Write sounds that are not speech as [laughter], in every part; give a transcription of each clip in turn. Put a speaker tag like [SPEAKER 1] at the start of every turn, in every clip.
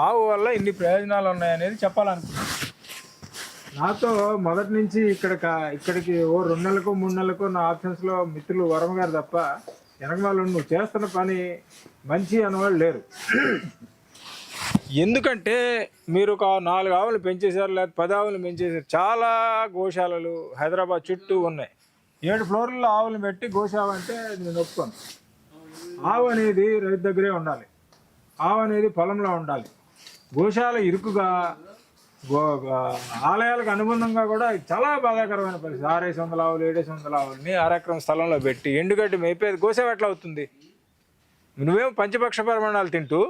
[SPEAKER 1] ఆవు వల్ల ఇన్ని ప్రయోజనాలు ఉన్నాయనేది చెప్పాలనుకున్నాను నాతో మొదటి నుంచి ఇక్కడ ఇక్కడికి ఓ రెండు నెలలకు మూడు నెలలకు నా ఆప్షన్స్లో మిత్రులు వరమ గారు తప్ప వెనక వాళ్ళు నువ్వు చేస్తున్న పని మంచి అనేవాళ్ళు లేరు. ఎందుకంటే మీరు ఒక నాలుగు ఆవులు పెంచేశారు లేదా పది ఆవులు పెంచేశారు. చాలా గోశాలలు హైదరాబాద్ చుట్టూ ఉన్నాయి. ఏడు ఫ్లోర్లలో ఆవులు పెట్టి గోశాల అంటే నేను ఒప్పుకోను. ఆవు అనేది రైతు దగ్గరే ఉండాలి. ఆవు అనేది పొలంలో ఉండాలి. గోశాల ఇరుకుగా గో ఆలయాలకు అనుబంధంగా కూడా చాలా బాధాకరమైన పరిస్థితి. ఆరేసి వందల ఆవులు ఏడేసి వందల ఆవులని అరెకరం స్థలంలో పెట్టి ఎండుగడ్డి మేపేది గోసేవ ఎట్లా అవుతుంది? నువ్వేమో పంచపక్ష పరిమాణాలు తింటూ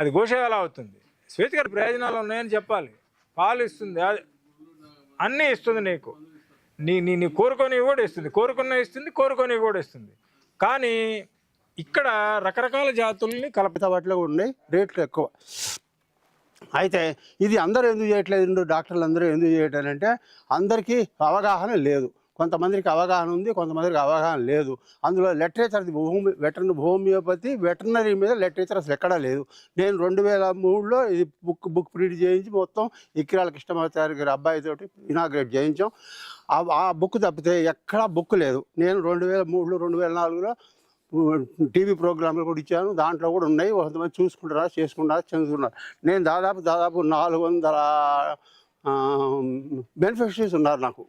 [SPEAKER 1] అది గోసేవ ఎలా అవుతుంది స్వేచ్ఛకర ప్రయోజనాలు ఉన్నాయని చెప్పాలి. పాలు ఇస్తుంది అది అన్నీ ఇస్తుంది నీకు. నీ నీ నీ కోరుకొని కూడా ఇస్తుంది. కోరుకున్న ఇస్తుంది కోరుకొని కూడా ఇస్తుంది. కానీ ఇక్కడ రకరకాల జాతుల్ని కలప
[SPEAKER 2] వాటిలో కూడా ఉన్నాయి. రేట్లు ఎక్కువ. అయితే ఇది అందరూ ఎందుకు చేయట్లేదు డాక్టర్లు అందరూ ఎందుకు చేయటారంటే అందరికీ అవగాహన లేదు. కొంతమందికి అవగాహన ఉంది కొంతమందికి అవగాహన లేదు. అందులో లిటరేచర్ భూమి వెటర్న హోమియోపతి వెటర్నరీ మీద లిటరేచర్ అసలు ఎక్కడా లేదు. నేను రెండు వేల మూడులో ఇది బుక్ బుక్ ప్రింట్ చేయించి మొత్తం ఇక్కిరాల కృష్ణమాచారి గారి అబ్బాయితోటి ఇనాగ్రేట్ చేయించాం. ఆ బుక్ తప్పితే ఎక్కడా బుక్ లేదు. నేను రెండు వేల మూడులో రెండు వేల నాలుగులో టీవీ ప్రోగ్రాంలు కూడా ఇచ్చాను. దాంట్లో కూడా ఉన్నాయి. కొంతమంది చూసుకుంటారా చేసుకుంటారా చెందుతున్నారు నేను దాదాపు దాదాపు నాలుగు వందల బెనిఫిషరీస్ ఉన్నారు నాకు.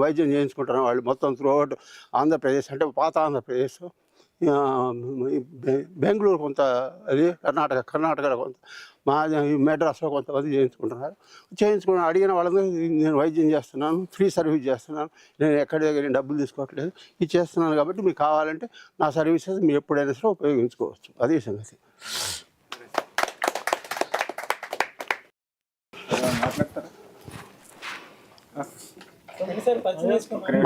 [SPEAKER 2] వైద్యం చేయించుకుంటారు వాళ్ళు మొత్తం త్రూఅవుట్ ఆంధ్రప్రదేశ్ అంటే పాత ఆంధ్రప్రదేశ్. బెంగళూరు కొంత అది కర్ణాటక కర్ణాటకలో కొంత మా మెడ్రాస్లో కొంతమంది చేయించుకుంటున్నారు. చేయించుకుని అడిగిన వాళ్ళని నేను వైద్యం చేస్తున్నాను ఫ్రీ సర్వీస్ చేస్తున్నాను నేను ఎక్కడి దగ్గర నేను డబ్బులు తీసుకోవట్లేదు ఇది చేస్తున్నాను కాబట్టి మీకు కావాలంటే నా సర్వీసెస్ మీరు ఎప్పుడైనా సరే ఉపయోగించుకోవచ్చు. అదే సంగతి.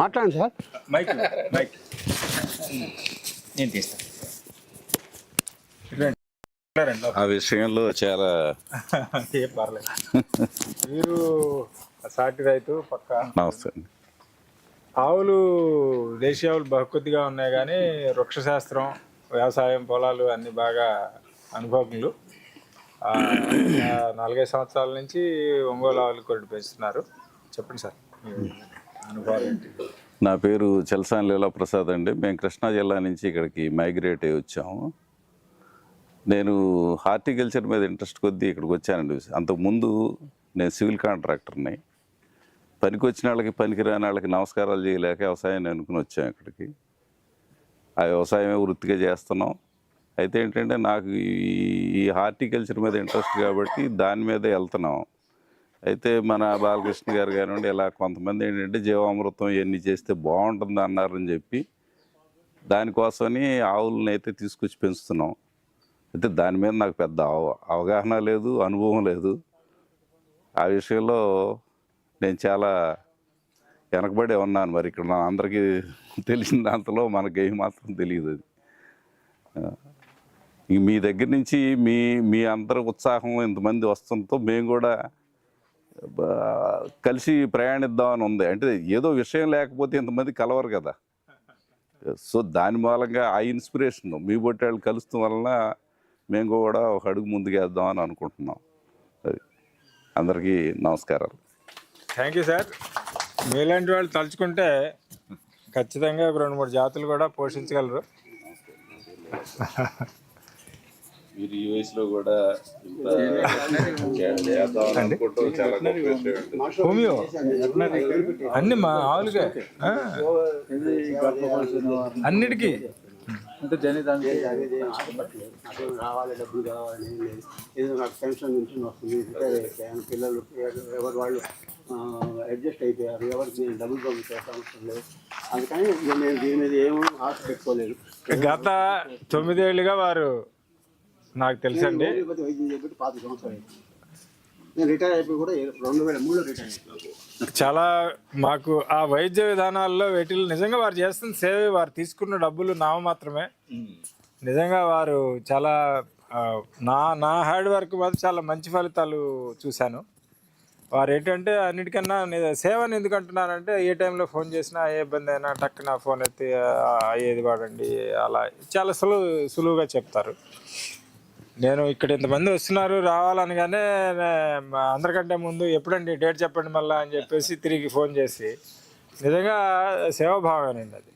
[SPEAKER 2] మాట్లాడండి సార్.
[SPEAKER 1] మైక్. మైక్.
[SPEAKER 3] నేను తీస్తాను.
[SPEAKER 4] ఆ విషయంలో చాలా [laughs]
[SPEAKER 1] ఏం పర్లేదు. మీరు సాటి రైతు పక్క.
[SPEAKER 4] నమస్తే. అండి
[SPEAKER 1] ఆవులు దేశీయ ఆవులు బహుకొద్దిగా ఉన్నాయి కానీ వృక్షశాస్త్రం వ్యవసాయం పొలాలు అన్ని బాగా ఆ, నాలుగైదు సంవత్సరాల నుంచి ఒంగోలు ఆవులు కొరటి పెంచుతున్నారు. చెప్పండి సార్ అనుభవాలు ఏంటి?
[SPEAKER 4] నా పేరు చెల్సాన్ లీలా ప్రసాద్ అండి. మేము కృష్ణా జిల్లా నుంచి ఇక్కడికి మైగ్రేట్ అయ్యి వచ్చాము. నేను హార్టికల్చర్ మీద ఇంట్రెస్ట్ కొద్దీ ఇక్కడికి వచ్చానండి. అంతకుముందు నేను సివిల్ కాంట్రాక్టర్ని. పనికి వచ్చిన వాళ్ళకి పనికి రాని వాళ్ళకి నమస్కారాలు చేయలేక వ్యవసాయాన్ని అనుకుని వచ్చాం ఇక్కడికి. ఆ వ్యవసాయమే వృత్తిగా చేస్తున్నాం. అయితే ఏంటంటే నాకు ఈ- ఈ హార్టికల్చర్ మీద ఇంట్రెస్ట్ కాబట్టి దాని మీదే వెళ్తున్నాం. అయితే మన బాలకృష్ణ గారు కానివ్వండి ఇలా కొంతమంది ఏంటంటే జీవామృతం ఇవన్నీ చేస్తే బాగుంటుంది అన్నారని చెప్పి దానికోసమని ఆవులని అయితే తీసుకొచ్చి పెంచుతున్నాం. అయితే దాని మీద నాకు పెద్ద అవ- అవగాహన లేదు అనుభవం లేదు. ఆ విషయంలో నేను చాలా వెనకబడే ఉన్నాను మరి ఇక్కడ అందరికీ తెలిసిన దాంట్లో మనకి ఏం మాత్రం తెలియదు అది. మీ దగ్గర నుంచి మీ మీ అందరి ఉత్సాహం ఇంతమంది వస్తుందో మేము కూడా కలిసి ప్రయాణిద్దామని ఉంది అంటే ఏదో విషయం లేకపోతే ఇంతమంది కలవరు కదా. సో దాని మూలంగా ఆ ఇన్స్పిరేషన్ మీ బొట్టి వాళ్ళు కలుస్తాం వలన మేము కూడా ఒక అడుగు ముందుకేద్దామని అనుకుంటున్నాం. అది. అందరికీ నమస్కారాలు.
[SPEAKER 1] Thank you sir. మీలాంటి వాళ్ళు తలుచుకుంటే ఖచ్చితంగా రెండు మూడు జాతులు కూడా పోషించగలరు. [laughs]
[SPEAKER 4] మీరు ఈ వయసులో కూడా
[SPEAKER 1] హోమియో? అన్ని మా ఆవులుగా? ఆ. అన్నిటికీ?
[SPEAKER 2] అంటే జనదానికి నాకు రావాలి డబ్బులు కావాలి ఏం లేదు. ఏదో నాకు పెన్షన్ నుంచి వస్తుంది రిటైర్ అయిపోయాను. పిల్లలు ఎవరు వాళ్ళు అడ్జస్ట్ అయిపోయారు. ఎవరికి నేను డబ్బులు పంపించే అవసరం లేదు. అందుకని నేను దీని మీద ఏమీ ఆశ పెట్టుకోలేదు.
[SPEAKER 1] గత తొమ్మిదేళ్ళుగా వారు నాకు తెలుసండి.
[SPEAKER 2] రిటైర్ అయిపోయి కూడా రెండు వేల మూడులో రిటైర్ అయిపోయాను
[SPEAKER 1] చాలా మాకు ఆ వైద్య విధానాల్లో వీటిలో నిజంగా వారు చేస్తున్న సేవ వారు తీసుకున్న డబ్బులు నామ మాత్రమే. నిజంగా వారు చాలా నా నా హార్డ్ వర్క్ మాత్రం చాలా మంచి ఫలితాలు చూశాను. వారు ఏంటంటే అన్నిటికన్నా ని- సేవని ఎందుకు అంటున్నారంటే ఏ టైంలో ఫోన్ చేసినా ఏ ఇబ్బంది అయినా టక్కున ఫోన్ ఎత్తి ఏది వాడండి అలా చాలా సులువు సులువుగా చెప్తారు. నేను ఇక్కడ ఇంతమంది వస్తున్నారు రావాలనగానే అందరికంటే ముందు ఎప్పుడండి డేట్ చెప్పండి మళ్ళా అని చెప్పేసి తిరిగి ఫోన్ చేసి నిజంగా సేవాభావమేనండి అది.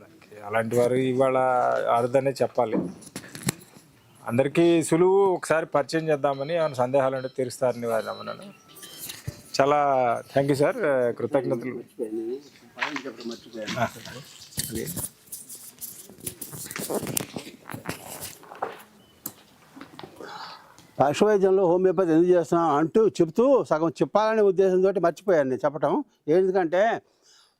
[SPEAKER 1] దానికి అలాంటి వారు ఇవాళ అరుదనే చెప్పాలి. అందరికీ సులువు ఒకసారి పరిచయం చేద్దామని ఏమైనా సందేహాలు ఉంటే తీరుస్తారని వారు నమ్మన్నాను చాలా థ్యాంక్ యూ సార్ కృతజ్ఞతలు. అలాగే.
[SPEAKER 2] పశువైద్యంలో హోమియోపతి ఎందుకు చేస్తున్నాం అంటూ చెప్తూ సగం చెప్పాలనే ఉద్దేశంతో మర్చిపోయాను నేను చెప్పటం. ఎందుకంటే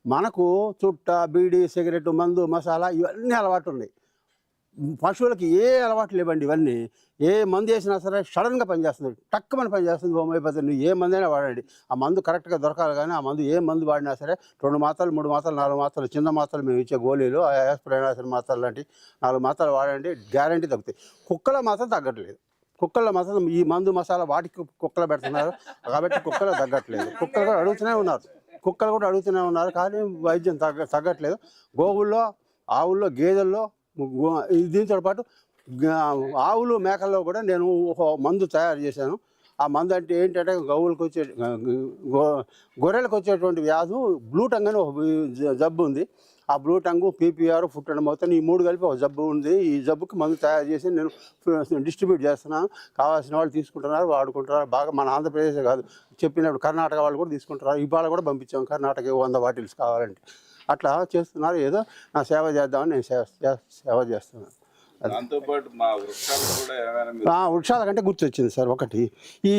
[SPEAKER 2] మనకు చుట్ట బీడి సిగరెట్ మందు మసాలా ఇవన్నీ అలవాటు ఉన్నాయి పశువులకి ఏ అలవాటు లేవండి ఇవన్నీ. ఏ మందు వేసినా సరే సడన్గా పనిచేస్తుంది టక్కుమని పనిచేస్తుంది హోమియోపతి. నువ్వు ఏ మందైనా వాడండి. ఆ మందు కరెక్ట్గా దొరకాలి కానీ ఆ మందు ఏ మందు వాడినా సరే రెండు మాత్రలు మూడు మాత్రలు నాలుగు మాత్రలు చిన్న మాత్రలు మేము ఇచ్చే గోళీలు యాస్ప్రైనాసిన్ మాత్రలు లాంటి నాలుగు మాత్రలు వాడండి. గ్యారంటీ తగ్గుతాయి. కుక్కల మాత్రం తగ్గట్లేదు. కుక్కల్లో మాత్రం ఈ మందు మసాలా వాటికి కుక్కలు పెడుతున్నారు. కాబట్టి కుక్కలు తగ్గట్లేదు. కుక్కలు కూడా అడుగుతూనే ఉన్నారు. కుక్కలు కూడా అడుగుతూనే ఉన్నారు. కానీ వైద్యం తగ్గ తగ్గట్లేదు. గోవుల్లో ఆవుల్లో గేదెల్లో దీంతో పాటు ఆవులు మేకల్లో కూడా నేను ఒక మందు తయారు చేశాను. ఆ మందు అంటే ఏంటంటే గోవులకు వచ్చే గొర్రెలకు వచ్చేటువంటి వ్యాధు బ్లూటంగ్ అని ఒక జ- జబ్బు ఉంది. ఆ blue tongue PPR foot and మొత్తం ఈ మూడు కలిపి ఒక జబ్బు ఉంది. ఈ జబ్బుకి మందు తయారు చేసి నేను డిస్ట్రిబ్యూట్ చేస్తున్నాను కావాల్సిన వాళ్ళు తీసుకుంటున్నారు వాడుకుంటున్నారు. బాగా మన ఆంధ్రప్రదేశ్ కాదు. చెప్పినప్పుడు కర్ణాటక వాళ్ళు కూడా తీసుకుంటున్నారు. ఇవాళ కూడా పంపించాం. కర్ణాటక వంద బాటిల్స్ కావాలంటే. అట్లా చేస్తున్నారు. ఏదో నా సేవ చేద్దామని నేను సేవ సేవ చేస్తున్నాను.
[SPEAKER 4] దాంతోపాటు మా వృక్షాలు కూడా
[SPEAKER 2] వృక్షాల కంటే గుర్తొచ్చింది సార్ ఒకటి. ఈ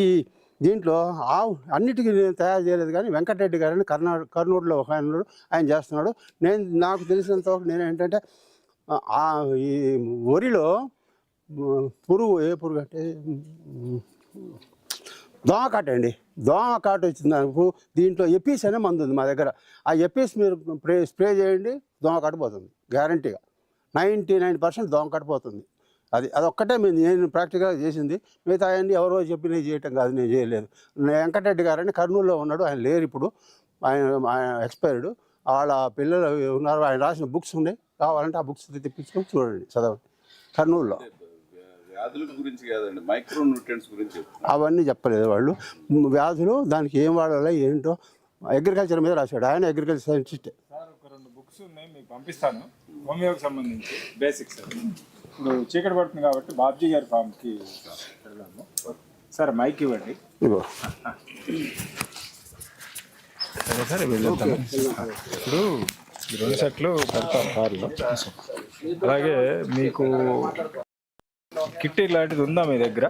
[SPEAKER 2] దీంట్లో ఆవు అన్నిటికీ నేను తయారు చేయలేదు కానీ వెంకటరెడ్డి గారని కర్ణాటక కర్నూలులో ఒక ఆయన ఆయన చేస్తున్నాడు. నేను నాకు తెలిసినంత వరకు నేను ఏంటంటే ఈ వరిలో పురుగు ఏ పురుగు అంటే దోమకాట అండి. దోమకాట వచ్చింది నాకు. దీంట్లో ఎపీస్ అనే మందు ఉంది మా దగ్గర. ఆ ఎపీస్ మీరు స్ప్రే స్ప్రే చేయండి దోమకాట పోతుంది. గ్యారంటీగా. నైంటీ నైన్ పర్సెంట్ దోమకాట పోతుంది. అది అదొక్కటే మేము నేను ప్రాక్టికల్గా చేసింది. మిగతా అన్ని ఎవరో చెప్పి నేను చేయటం కాదు నేను చేయలేదు. వెంకటరెడ్డి గారు అని కర్నూలులో ఉన్నాడు ఆయన లేరు ఇప్పుడు. ఆయన ఆయన ఎక్స్పైర్డ్ వాళ్ళ పిల్లలు ఉన్నారు ఆయన రాసిన బుక్స్ ఉన్నాయి. కావాలంటే ఆ బుక్స్ తెప్పించుకొని చూడండి చదవండి. కర్నూలులో.
[SPEAKER 4] వ్యాధుల గురించి కాదండి మైక్రో న్యూట్రియన్స్ గురించి చెప్తున్నాను.
[SPEAKER 2] అవన్నీ చెప్పలేదు వాళ్ళు. వ్యాధులు దానికి ఏం వాడాలో ఏంటో అగ్రికల్చర్ మీద రాశాడు. ఆయన అగ్రికల్చర్ సైంటిస్టే
[SPEAKER 1] సార్ ఒక రెండు బుక్స్ ఉన్నాయి మీకు పంపిస్తాను. హోమియోకి సంబంధించి బేసిక్స్ ఇప్పుడు చీకటి పడుతుంది కాబట్టి బాబ్జీ గారి ఫామ్కి వెళ్దాము సార్ మైక్ ఇవ్వండి. సరే వెళ్ళొద్దాం. ఇప్పుడు రెండు సెట్లు పెడతాం కార్లో. అలాగే మీకు కిట్టి లాంటిది ఉందా మీ దగ్గర?